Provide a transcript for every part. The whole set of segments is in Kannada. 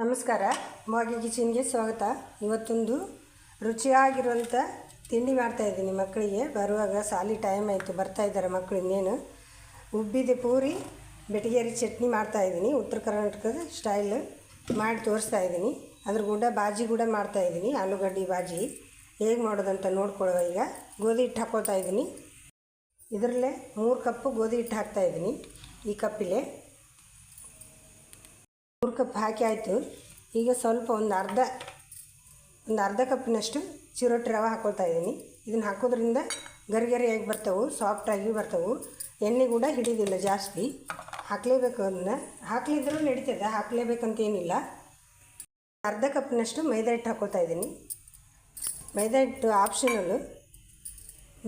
ನಮಸ್ಕಾರ. ಮಾಗಿ ಕಿಚನ್ಗೆ ಸ್ವಾಗತ. ಇವತ್ತೊಂದು ರುಚಿಯಾಗಿರುವಂಥ ತಿಂಡಿ ಮಾಡ್ತಾಯಿದ್ದೀನಿ ಮಕ್ಕಳಿಗೆ. ಬರುವಾಗ ಸಾಲಿ ಟೈಮ್ ಆಯಿತು, ಬರ್ತಾ ಇದ್ದಾರೆ ಮಕ್ಕಳು ಇನ್ನೇನು. ಉಬ್ಬಿದ ಪೂರಿ, ಬೆಟಗೇರಿ ಚಟ್ನಿ ಮಾಡ್ತಾಯಿದ್ದೀನಿ ಉತ್ತರ ಕರ್ನಾಟಕದ ಸ್ಟೈಲ್ ಮಾಡಿ ತೋರಿಸ್ತಾ ಇದ್ದೀನಿ. ಅದ್ರ ಗುಡ್ಡ ಬಾಜಿ ಕೂಡ ಮಾಡ್ತಾಯಿದ್ದೀನಿ ಆಲೂಗಡ್ಡೆ ಬಾಜಿ ಹೇಗೆ ಮಾಡೋದಂತ ನೋಡ್ಕೊಳ್ಳುವ ಈಗ. ಗೋಧಿ ಹಿಟ್ಟು ಹಾಕ್ಕೊಳ್ತಾ ಇದ್ದೀನಿ. ಇದರಲ್ಲೇ ಮೂರು ಕಪ್ಪು ಗೋಧಿ ಹಿಟ್ಟು ಹಾಕ್ತಾಯಿದ್ದೀನಿ ಈ ಕಪ್ಪಿಲೆ. ಮೂರು ಕಪ್ ಹಾಕಿ ಆಯಿತು. ಈಗ ಸ್ವಲ್ಪ ಒಂದು ಅರ್ಧ ಒಂದು ಅರ್ಧ ಕಪ್ಪಿನಷ್ಟು ಚಿರೋಟಿ ರವೆ ಹಾಕ್ಕೊಳ್ತಾ ಇದ್ದೀನಿ. ಇದನ್ನು ಹಾಕೋದ್ರಿಂದ ಗರಿಗರಿಯಾಗಿ ಬರ್ತವೆ ಸಾಫ್ಟಾಗಿ ಬರ್ತವೆ. ಎಣ್ಣೆ ಕೂಡ ಹಿಡಿದಿಲ್ಲ ಜಾಸ್ತಿ. ಹಾಕಲೇಬೇಕು ಅದನ್ನ. ಹಾಕಲಿದ್ರೂ ನಡೀತದೆ, ಹಾಕಲೇಬೇಕಂತೇನಿಲ್ಲ. ಅರ್ಧ ಕಪ್ಪಿನಷ್ಟು ಮೈದಾ ಹಿಟ್ಟು ಹಾಕ್ಕೊಳ್ತಾ ಇದ್ದೀನಿ. ಮೈದಾ ಹಿಟ್ಟು ಆಪ್ಷನಲ್ಲು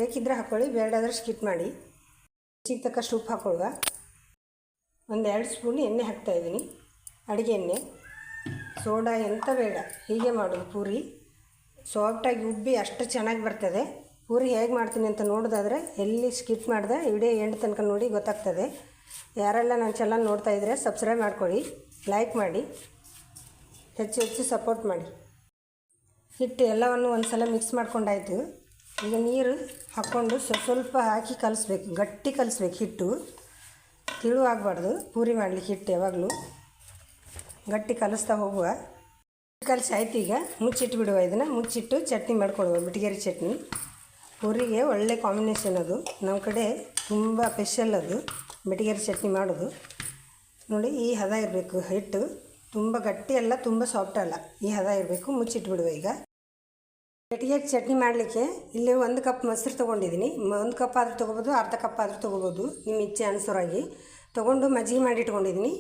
ಬೇಕಿದ್ದರೆ ಹಾಕ್ಕೊಳ್ಳಿ ಬೇಡಾದ್ರೆ ಸ್ಕಿಟ್ ಮಾಡಿ. ಚಿಕ್ಕ ತಕ್ಕಷ್ಟು ಉಪ್ಪು ಹಾಕ್ಕೊಳ್ಳುವ ಒಂದು ಎರಡು ಸ್ಪೂನ್ ಎಣ್ಣೆ ಹಾಕ್ತಾಯಿದ್ದೀನಿ ಅಡುಗೆ ಎಣ್ಣೆ ಸೋಡಾ ಎಂತ ಬೇಡ, ಹೀಗೆ ಮಾಡೋದು ಪೂರಿ. ಸಾಫ್ಟಾಗಿ ಉಬ್ಬಿ ಅಷ್ಟು ಚೆನ್ನಾಗಿ ಬರ್ತದೆ. ಪೂರಿ ಹೇಗೆ ಮಾಡ್ತೀನಿ ಅಂತ ನೋಡೋದಾದರೆ, ಎಲ್ಲಿ ಸ್ಕಿಪ್ ಮಾಡಿದೆ ವಿಡಿಯೋ ಎಂಡ್ ತನಕ ನೋಡಿ ಗೊತ್ತಾಗ್ತದೆ. ಯಾರೆಲ್ಲ ನನ್ನ ಚಾನಲ್ ನೋಡ್ತಾ ಇದ್ದರೆ ಸಬ್ಸ್ಕ್ರೈಬ್ ಮಾಡ್ಕೊಳ್ಳಿ ಲೈಕ್ ಮಾಡಿ, ಹೆಚ್ಚು ಹೆಚ್ಚು ಸಪೋರ್ಟ್ ಮಾಡಿ. ಹಿಟ್ಟು ಎಲ್ಲವನ್ನು ಒಂದು ಸಲ ಮಿಕ್ಸ್ ಮಾಡ್ಕೊಂಡಾಯ್ತು. ಈಗ ನೀರು ಹಾಕ್ಕೊಂಡು ಸ್ವಲ್ಪ ಸ್ವಲ್ಪ ಹಾಕಿ ಕಲಿಸ್ಬೇಕು, ಗಟ್ಟಿ ಕಲಿಸ್ಬೇಕು ಹಿಟ್ಟು. ತಿಳು ಆಗಬಾರ್ದು, ಪೂರಿ ಮಾಡಲಿಕ್ಕೆ ಹಿಟ್ಟು ಯಾವಾಗಲೂ. ಗಟ್ಟಿ ಕಲಿಸ್ತಾ ಹೋಗುವ. ಕಲಿಸಿ ಆಯ್ತು ಈಗ. ಮುಚ್ಚಿಟ್ಟು ಬಿಡುವ ಇದನ್ನು. ಮುಚ್ಚಿಟ್ಟು ಚಟ್ನಿ ಮಾಡ್ಕೊಡುವ, ಬಿಟಿಗೇರಿ ಚಟ್ನಿ. ಪೂರಿಗೆ ಒಳ್ಳೆ ಕಾಂಬಿನೇಷನ್ ಅದು. ನಮ್ಮ ಕಡೆ ತುಂಬ ಸ್ಪೆಷಲ್ ಅದು. ಬಿಟಿಗೇರಿ ಚಟ್ನಿ ಮಾಡೋದು. ನೋಡಿ, ಈ ಹದ ಇರಬೇಕು. ಹಿಟ್ಟು ತುಂಬ ಗಟ್ಟಿ ಅಲ್ಲ, ತುಂಬ ಸಾಫ್ಟ್ ಅಲ್ಲ. ಈ ಹದ ಇರಬೇಕು. ಮುಚ್ಚಿಟ್ಟು ಬಿಡುವ ಈಗ. ಬೆಟಿಗೆ ಚಟ್ನಿ ಮಾಡಲಿಕ್ಕೆ ಇಲ್ಲಿ ಒಂದು ಕಪ್ ಮೊಸರು ತೊಗೊಂಡಿದ್ದೀನಿ. ಒಂದು ಕಪ್ ಆದರೂ ತೊಗೋಬೋದು, ಅರ್ಧ ಕಪ್ ಆದರೂ ತೊಗೋಬೋದು. ನಿಮ್ಮ ಇಚ್ಛೆ ಅನುಸಾರವಾಗಿ ತೊಗೊಂಡು ಮಜ್ಜಿಗೆ ಮಾಡಿ ಇಟ್ಕೊಂಡಿದ್ದೀನಿ.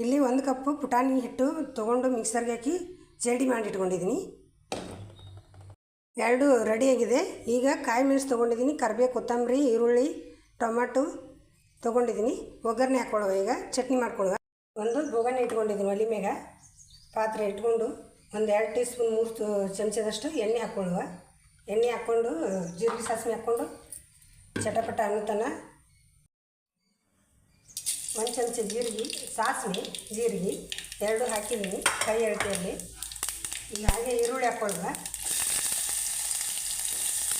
ಇಲ್ಲಿ ಒಂದು ಕಪ್ಪು ಪುಟಾಣಿ ಹಿಟ್ಟು ತೊಗೊಂಡು ಮಿಕ್ಸರ್ಗೆ ಹಾಕಿ ಜೇಡಿ ಮಾಡಿ ಇಟ್ಕೊಂಡಿದ್ದೀನಿ. ಎರಡು ರೆಡಿಯಾಗಿದೆ ಈಗ ಕಾಯಿ ಮೆಣಸು ತೊಗೊಂಡಿದ್ದೀನಿ, ಕರಿಬೇವು, ಕೊತ್ತಂಬರಿ, ಈರುಳ್ಳಿ ಟೊಮೆಟೊ ತೊಗೊಂಡಿದ್ದೀನಿ. ಒಗ್ಗರಣೆ ಹಾಕ್ಕೊಳ್ಳುವ ಈಗ, ಚಟ್ನಿ ಮಾಡ್ಕೊಳ್ಳುವ. ಒಂದು ಬೋಗಣೆ ಇಟ್ಕೊಂಡಿದ್ದೀನಿ ಒಲೆ ಮೇಗ. ಪಾತ್ರೆ ಇಟ್ಕೊಂಡು ಒಂದು ಎರಡು ಟೀ ಸ್ಪೂನ್ ಮೂರು ಚಮಚದಷ್ಟು ಎಣ್ಣೆ ಹಾಕ್ಕೊಳ್ಳುವ ಎಣ್ಣೆ ಹಾಕ್ಕೊಂಡು, ಜೀರಿಗೆ ಸಾಸಿವೆ ಹಾಕ್ಕೊಂಡು, ಚಟಪಟ ಅನ್ನತನ ಒಂದು ಚಮಚ ಜೀರಿಗೆ, ಸಾಸಿವೆ, ಜೀರಿಗೆ, ಎರಡು ಹಾಕಿದ್ದೀನಿ, ಕೈ ಅಳತೆಯಲ್ಲಿ ಈಗ ಹಾಗೆ ಈರುಳ್ಳಿ ಹಾಕ್ಕೊಳ್ಳುವ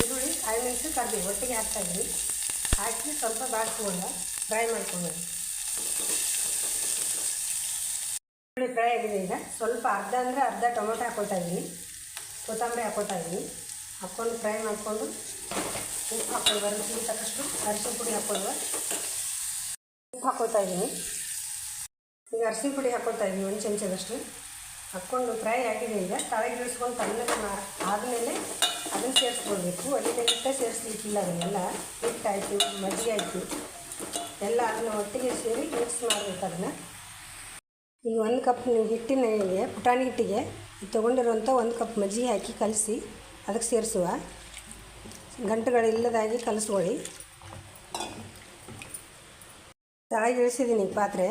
ಈರುಳ್ಳಿ ಕಾಯಿ ಮೆಣಸು ಕರ್ಬೇವು ಒಟ್ಟಿಗೆ ಹಾಕ್ತಾಯಿದ್ದೀನಿ ಹಾಕಿ ಸ್ವಲ್ಪ ಬಾಡಿಸ್ಕೊಳ್ಳುವ ಫ್ರೈ ಮಾಡ್ಕೊಂಡು ಈರುಳ್ಳಿ ಫ್ರೈ ಆಗಿದೆ ಈಗ. ಸ್ವಲ್ಪ ಅರ್ಧ ಅಂದರೆ ಅರ್ಧ ಟೊಮೊಟೊ ಹಾಕ್ಕೊಳ್ತಾ ಇದ್ದೀನಿ. ಕೊತ್ತಂಬರಿ ಹಾಕ್ಕೊಳ್ತಾ ಇದ್ದೀನಿ. ಹಾಕ್ಕೊಂಡು ಫ್ರೈ ಮಾಡಿಕೊಂಡು ಉಪ್ಪು ಹಾಕ್ಕೊಳ್ಳುವ ರುಚಿಗೆ ತಕ್ಕಷ್ಟು ಅರಿಶಿನ ಪುಡಿ ಹಾಕ್ಕೊಳ್ಳುವ ಉಪ್ಪು ಹಾಕೋತಾ ಇದ್ದೀನಿ. ಈಗ ಅರಿಶಿನ ಪುಡಿ ಹಾಕೋತಾ ಇದ್ದೀನಿ, ಒಂದು ಚಮಚದಷ್ಟು. ಹಾಕ್ಕೊಂಡು ಫ್ರೈ ಆಗಿದೆ ಈಗ. ತಳಗೆ ಇಳಿಸ್ಕೊಂಡು ತಣ್ಣಗೆ ಆದಮೇಲೆ ಅದನ್ನು ಸೇರಿಸ್ಕೊಳ್ಬೇಕು. ಒಳ್ಳೆ ಹಿಟ್ಟೇ ಸೇರಿಸ್ಲಿಕ್ಕಿಲ್ಲ ಅದನ್ನೆಲ್ಲ. ಹಿಟ್ಟಾಯಿತು ಮಜ್ಜಿಗೆ ಆಯಿತು. ಎಲ್ಲ ಅದನ್ನ ಒಟ್ಟಿಗೆ ಸೇರಿ ಮಿಕ್ಸ್ ಮಾಡಬೇಕು ಅದನ್ನು. ಈಗ ಒಂದು ಕಪ್ ಹಿಟ್ಟಿನ ಪುಟಾಣಿ ಹಿಟ್ಟಿಗೆ ತೊಗೊಂಡಿರುವಂಥ ಒಂದು ಕಪ್ ಮಜ್ಜಿಗೆ ಹಾಕಿ ಕಲಸಿ, ಅದಕ್ಕೆ ಸೇರಿಸುವ. ಗಂಟುಗಳಿಲ್ಲದಾಗಿ ಕಲಿಸ್ಕೊಳ್ಳಿ. ತಳಗೆ ಇಳಿಸಿದ್ದೀನಿ ಪಾತ್ರೆ.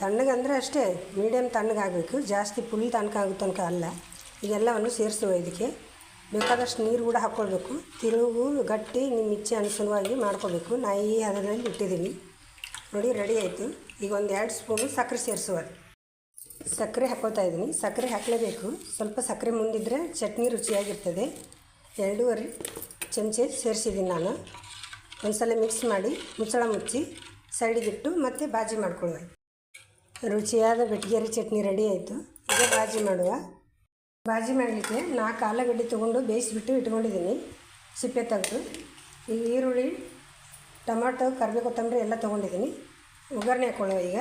ತಣ್ಣಗಂದರೆ ಅಷ್ಟೇ ಮೀಡಿಯಮ್ ತಣ್ಣಗಾಗಬೇಕು ಜಾಸ್ತಿ ಫುಲ್ ತಣ್ಣಗಾಗೋ ತನಕ ಅಲ್ಲ. ಇದೆಲ್ಲವನ್ನು ಸೇರಿಸುವ ಇದಕ್ಕೆ ಬೇಕಾದಷ್ಟು ನೀರು ಕೂಡ ಹಾಕ್ಕೊಳ್ಬೇಕು ತಿರುಗು ಗಟ್ಟಿ ನಿಮ್ಮ ಇಚ್ಛೆ ಅನುಸಾರವಾಗಿ ಮಾಡ್ಕೋಬೇಕು ನಾ ಈ ಇಟ್ಟಿದ್ದೀನಿ. ನೋಡಿ ರೆಡಿ ಆಯಿತು. ಈಗ ಒಂದು ಎರಡು ಸ್ಪೂನು ಸಕ್ಕರೆ ಸೇರಿಸುವ. ಸಕ್ಕರೆ ಹಾಕೋತಾ ಇದ್ದೀನಿ. ಸಕ್ಕರೆ ಹಾಕಲೇಬೇಕು. ಸ್ವಲ್ಪ ಸಕ್ಕರೆ ಮುಂದಿದ್ದರೆ ಚಟ್ನಿ ರುಚಿಯಾಗಿರ್ತದೆ. ಎರಡೂವರೆ ಚಮಚೆ ಸೇರಿಸಿದ್ದೀನಿ ನಾನು. ಒಂದು ಸಲ ಮಿಕ್ಸ್ ಮಾಡಿ ಮುಚ್ಚಳ ಮುಚ್ಚಿ ಸೈಡಿಗಿಟ್ಟು ಮತ್ತೆ ಬಾಜಿ ಮಾಡ್ಕೊಳ್ಳುವ ರುಚಿಯಾದ ಬೆಟ್ಟಿಗೆರೆ ಚಟ್ನಿ ರೆಡಿ ಆಯಿತು. ಈಗ ಬಾಜಿ ಮಾಡುವ. ಬಾಜಿ ಮಾಡಲಿಕ್ಕೆ ನಾಲ್ಕು ಆಲೂಗಡ್ಡೆ ತೊಗೊಂಡು ಬೇಯಿಸಿಬಿಟ್ಟು ಇಟ್ಕೊಂಡಿದ್ದೀನಿ. ಸಿಪ್ಪೆ ತೆಗೆದು. ಈಗ ಈರುಳ್ಳಿ, ಟೊಮಾಟೊ, ಕರಿಬೇ ಕೊತ್ತಂಬರಿ ಎಲ್ಲ ತೊಗೊಂಡಿದ್ದೀನಿ. ಒಗ್ಗರಣೆ ಹಾಕ್ಕೊಳ್ಳುವ ಈಗ.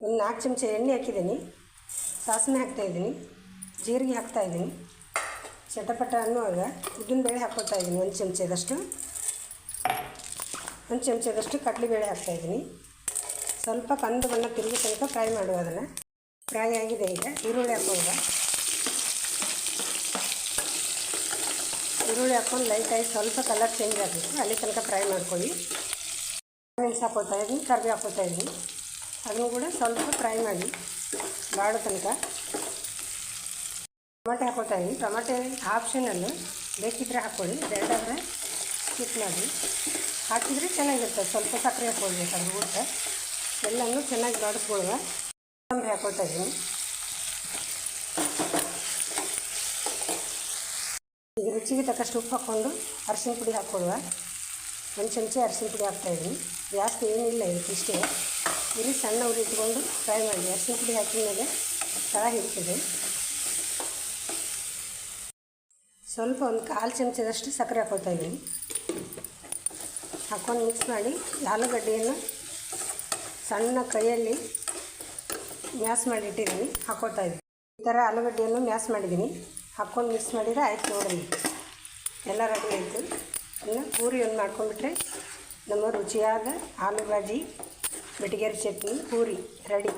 ಒಂದು ನಾಲ್ಕು ಚಮಚ ಎಣ್ಣೆ ಹಾಕಿದ್ದೀನಿ. ಸಾಸಿವೆ ಹಾಕ್ತಾಯಿದ್ದೀನಿ ಜೀರಿಗೆ ಹಾಕ್ತಾಯಿದ್ದೀನಿ ಚಟಪಟ ಅನ್ನುವಾಗ ಉದ್ದಿನಬೇಳೆ ಹಾಕ್ಕೊಳ್ತಾ ಇದ್ದೀನಿ ಒಂದು ಚಮಚದಷ್ಟು. ಒಂದು ಚಮಚದಷ್ಟು ಕಡಲೆಬೇಳೆ ಹಾಕ್ತಾಯಿದ್ದೀನಿ ಸ್ವಲ್ಪ ಕಂದು ಬಣ್ಣ ತಿರುಗಿ ತನಕ ಫ್ರೈ ಮಾಡುವ ಅದನ್ನು. ಫ್ರೈ ಆಗಿದೆ ಈಗ. ಈರುಳ್ಳಿ ಹಾಕೋದ ಈರುಳ್ಳಿ ಹಾಕ್ಕೊಂಡು ಲೈಟಾಗಿ ಸ್ವಲ್ಪ ಕಲರ್ ಚೇಂಜ್ ಆಗಬೇಕು. ಅಲ್ಲಿ ತನಕ ಫ್ರೈ ಮಾಡ್ಕೊಳ್ಳಿ. ಮೆಣಸು ಹಾಕೋತಾ ಇದ್ದೀನಿ. ಕರಿಬೇವು ಹಾಕ್ಕೊಳ್ತಾ ಇದ್ದೀನಿ. ಅದನ್ನು ಕೂಡ ಸ್ವಲ್ಪ ಫ್ರೈ ಮಾಡಿ ಬಾಡೋ ತನಕ. ಟೊಮೆಟೊ ಹಾಕೋತಾ ಇದ್ದೀನಿ. ಟೊಮೆಟೊ ಆಪ್ಷನಲ್ಲು ಬೇಕಿದ್ದರೆ ಹಾಕ್ಕೊಳ್ಳಿ. ಬೇಡಾದರೆ ಸ್ಕಿಪ್ ಮಾಡಿ. ಹಾಕಿದ್ರೆ ಚೆನ್ನಾಗಿರ್ತದೆ ಸ್ವಲ್ಪ ಸಕ್ಕರೆ ಹಾಕ್ಕೊಳ್ಬೇಕಂದ್ರೆ ಊಟ ಎಲ್ಲನೂ ಚೆನ್ನಾಗಿ ಬಾಡಿಸ್ಕೊಳ್ಳುವ ಕೊತ್ತಂಬರಿ ಹಾಕೋತಾ ಇದ್ದೀನಿ. ಈಗ ರುಚಿಗೆ ತಕ್ಕಷ್ಟು ಉಪ್ಪು ಹಾಕ್ಕೊಂಡು ಅರಶಿನ ಪುಡಿ ಹಾಕ್ಕೊಳ್ಳುವ. ಒಂದು ಚಮಚೆ ಅರಶಿನ ಪುಡಿ ಹಾಕ್ತಾಯಿದ್ದೀನಿ ಜಾಸ್ತಿ ಏನಿಲ್ಲ ಇದಕ್ಕೆ ಇಷ್ಟೇ. ಸಣ್ಣ ಉರಿ ಇಟ್ಕೊಂಡು ಫ್ರೈ ಮಾಡಿ. ಅರಶಿನ ಪುಡಿ ಹಾಕಿದ ಮೇಲೆ ತಳ ಹಿಡಿತದೆ. ಸ್ವಲ್ಪ ಒಂದು ಕಾಲು ಚಮಚದಷ್ಟು ಸಕ್ಕರೆ ಹಾಕೋತಾ ಇದ್ದೀನಿ. ಹಾಕ್ಕೊಂಡು ಮಿಕ್ಸ್ ಮಾಡಿ ಆಲೂಗಡ್ಡೆಯನ್ನು ಸಣ್ಣ ಕೈಯಲ್ಲಿ ಮ್ಯಾಸ್ ಮಾಡಿ ಹಾಕೋತಾ ಇದ್ದೀನಿ. ಈ ಥರ ಆಲೂಗಡ್ಡೆಯನ್ನು ಮ್ಯಾಸ್ ಮಾಡಿದ್ದೀನಿ. ಹಾಕೊಂಡು ಮಿಕ್ಸ್ ಮಾಡಿದರೆ ಆಯ್ತು ನೋಡಿ ಎಲ್ಲ ರೆಡಿ ಆಯಿತು. ಇನ್ನು ಪೂರಿಯನ್ನು ಮಾಡ್ಕೊಂಡ್ಬಿಟ್ರೆ ನಮ್ಮ ರುಚಿಯಾದ ಆಲೂ ಭಾಜಿ ಬೆಟಗೇರಿ ಚಟ್ನಿ, ಪೂರಿ ರೆಡಿ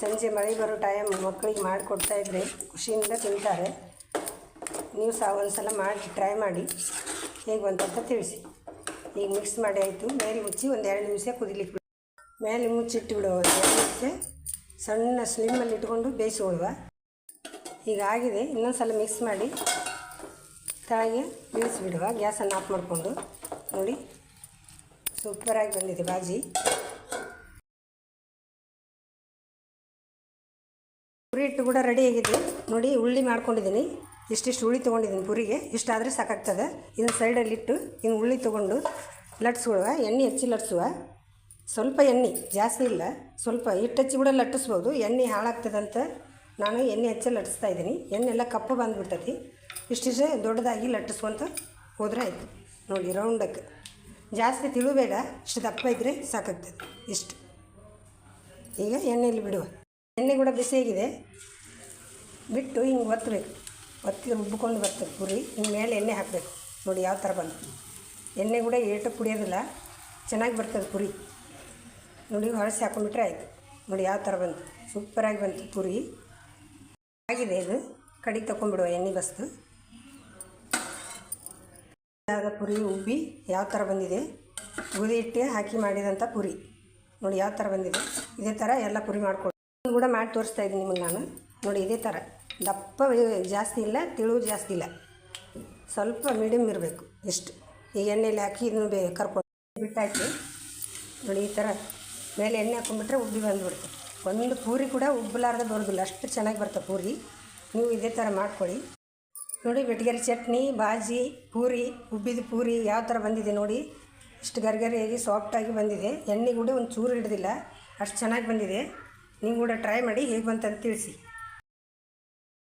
ಸಂಜೆ ಮಳೆ ಬರೋ ಟೈಮ್ ಮಕ್ಕಳಿಗೆ ಮಾಡಿಕೊಡ್ತಾ ಇದ್ದರೆ ಖುಷಿಯಿಂದ ತಿಂತಾರೆ. ನೀವು ಸಹ ಒಂದು ಸಲ ಮಾಡಿ ಟ್ರೈ ಮಾಡಿ. ಹೇಗೆ ಬಂತಂತ ತಿಳಿಸಿ. ಈಗ ಮಿಕ್ಸ್ ಮಾಡಿ ಆಯಿತು. ಮೇಲೆ ಮುಚ್ಚಿ ಒಂದು ಎರಡು ನಿಮಿಷ ಕುದಿಲಿಕ್ಕೆ ಬಿಡಿ. ಮೇಲೆ ಮುಚ್ಚಿಟ್ಟು ಬಿಡುವ ಸಣ್ಣ ಸ್ಲಿಮ್ಮಲ್ಲಿ ಇಟ್ಕೊಂಡು ಬೇಯಿಸ್ಕೊಳ್ಳುವ. ಈಗ ಆಗಿದೆ. ಇನ್ನೊಂದು ಸಲ ಮಿಕ್ಸ್ ಮಾಡಿ ತಳಗೆ ಬೀಳಿಸಿಬಿಡುವ ಗ್ಯಾಸನ್ನು ಆಫ್ ಮಾಡಿಕೊಂಡು. ನೋಡಿ. ಸೂಪರಾಗಿ ಬಂದಿದೆ ಬಾಜಿ. ಪುರಿ ಹಿಟ್ಟು ಕೂಡ ರೆಡಿ ಆಗಿದೆ. ನೋಡಿ, ಉಳ್ಳಿ ಮಾಡ್ಕೊಂಡಿದ್ದೀನಿ. ಇಷ್ಟಿಷ್ಟು ಹುಳಿ ತೊಗೊಂಡಿದ್ದೀನಿ ಪುರಿಗೆ ಇಷ್ಟಾದರೆ ಸಾಕಾಗ್ತದೆ. ಇದನ್ನು ಸೈಡಲ್ಲಿಟ್ಟು ಇನ್ನು ಹುಳಿ ತೊಗೊಂಡು ಲಟ್ಸ್ಕೊಳುವ ಎಣ್ಣೆ ಹೆಚ್ಚಿ ಲಟ್ಸುವ. ಸ್ವಲ್ಪ ಎಣ್ಣೆ, ಜಾಸ್ತಿ ಇಲ್ಲ, ಸ್ವಲ್ಪ ಹಿಟ್ಟು ಹಚ್ಚಿ ಕೂಡ ಲಟ್ಟಿಸ್ಬೋದು. ಎಣ್ಣೆ ಹಾಳಾಗ್ತದಂತ ನಾನು ಎಣ್ಣೆ ಹೆಚ್ಚಿ ಲಟ್ಟಿಸ್ತಾ ಇದ್ದೀನಿ. ಎಣ್ಣೆ ಎಲ್ಲ ಕಪ್ಪು ಬಂದುಬಿಡ್ತೈತಿ. ಇಷ್ಟಿಷ್ಟೇ ದೊಡ್ಡದಾಗಿ ಲಟ್ಟಿಸ್ಕೊಂತ ಹೋದ್ರೆ ಆಯಿತು. ನೋಡಿ ರೌಂಡಕ್ಕೆ ಜಾಸ್ತಿ ತಿಳುಬೇಡ, ಇಷ್ಟು ದಪ್ಪ ಇದ್ದರೆ ಸಾಕಾಗ್ತದೆ. ಇಷ್ಟು. ಈಗ ಎಣ್ಣೆಯಲ್ಲಿ ಬಿಡುವ. ಎಣ್ಣೆ ಕೂಡ ಬಿಸಿಯಾಗಿದೆ ಬಿಟ್ಟು ಹಿಂಗೆ ಒತ್ತಬೇಕು ಒತ್ತಿ ರುಬ್ಬಿಕೊಂಡು ಬರ್ತದೆ ಪುರಿ. ಮೇಲೆ ಎಣ್ಣೆ ಹಾಕಬೇಕು. ನೋಡಿ ಯಾವ ಥರ ಬಂತು. ಎಣ್ಣೆ ಕೂಡ ಏಟು ಕುಡಿಯೋದಿಲ್ಲ. ಚೆನ್ನಾಗಿ ಬರ್ತದೆ ಪುರಿ. ನೋಡಿ ಹೊರಸಿ ಹಾಕೊಂಡ್ಬಿಟ್ರೆ ಆಯಿತು. ನೋಡಿ ಯಾವ ಥರ ಬಂತು. ಸೂಪರಾಗಿ ಬಂತು ಪುರಿ. ಆಗಿದೆ ಇದು. ಕಡಿಗೆ ತೊಗೊಂಡ್ಬಿಡುವ ಎಣ್ಣೆ ಬಸ್ತು ಆದ ಪುರಿ ಉಬ್ಬಿ ಯಾವ ಥರ ಬಂದಿದೆ. ಗೋಧಿ ಹಿಟ್ಟು ಹಾಕಿ ಮಾಡಿದಂಥ ಪುರಿ. ನೋಡಿ ಯಾವ ಥರ ಬಂದಿದೆ. ಇದೇ ಥರ ಎಲ್ಲ ಪುರಿ ಮಾಡ್ಕೊಂಡು ಕೂಡ ಮಾಡಿ ತೋರಿಸ್ತಾ ಇದ್ದೀನಿ ನಿಮಗೆ ನಾನು. ನೋಡಿ ಇದೇ ಥರ. ದಪ್ಪ ಜಾಸ್ತಿ ಇಲ್ಲ, ತಿಳು ಜಾಸ್ತಿ ಇಲ್ಲ. ಸ್ವಲ್ಪ ಮೀಡಿಯಮ್ ಇರಬೇಕು ಇಷ್ಟು ಈಗ ಎಣ್ಣೆಯಲ್ಲಿ ಹಾಕಿ ಇದನ್ನು ಬೇ ಕರ್ಕೊಂಡು ಬಿಟ್ಟಾಕಿ ನೋಡಿ, ಈ ಥರ ಮೇಲೆ ಎಣ್ಣೆ ಹಾಕೊಂಡ್ಬಿಟ್ರೆ ಉಬ್ಬಿ ಬಂದುಬಿಡುತ್ತೆ. ಒಂದು ಪೂರಿ ಕೂಡ ಉಬ್ಬಲಾರ್ದೆ ಬರೋದಿಲ್ಲ. ಅಷ್ಟು ಚೆನ್ನಾಗಿ ಬರ್ತವೆ ಪೂರಿ. ನೀವು ಇದೇ ಥರ ಮಾಡ್ಕೊಳ್ಳಿ. ನೋಡಿ ಬೆಟಗೇರಿ ಚಟ್ನಿ, ಬಾಜಿ, ಪೂರಿ, ಉಬ್ಬಿದ ಪೂರಿ ಯಾವ ಥರ ಬಂದಿದೆ ನೋಡಿ. ಇಷ್ಟು ಗರಿಗರಿಯಾಗಿ ಸಾಫ್ಟಾಗಿ ಬಂದಿದೆ. ಎಣ್ಣೆ ಕೂಡ ಒಂದು ಚೂರು ಹಿಡ್ದಿಲ್ಲ. ಅಷ್ಟು ಚೆನ್ನಾಗಿ ಬಂದಿದೆ. ನೀವು ಕೂಡ ಟ್ರೈ ಮಾಡಿ ಹೇಗೆ ಬಂತಂತ ತಿಳಿಸಿ.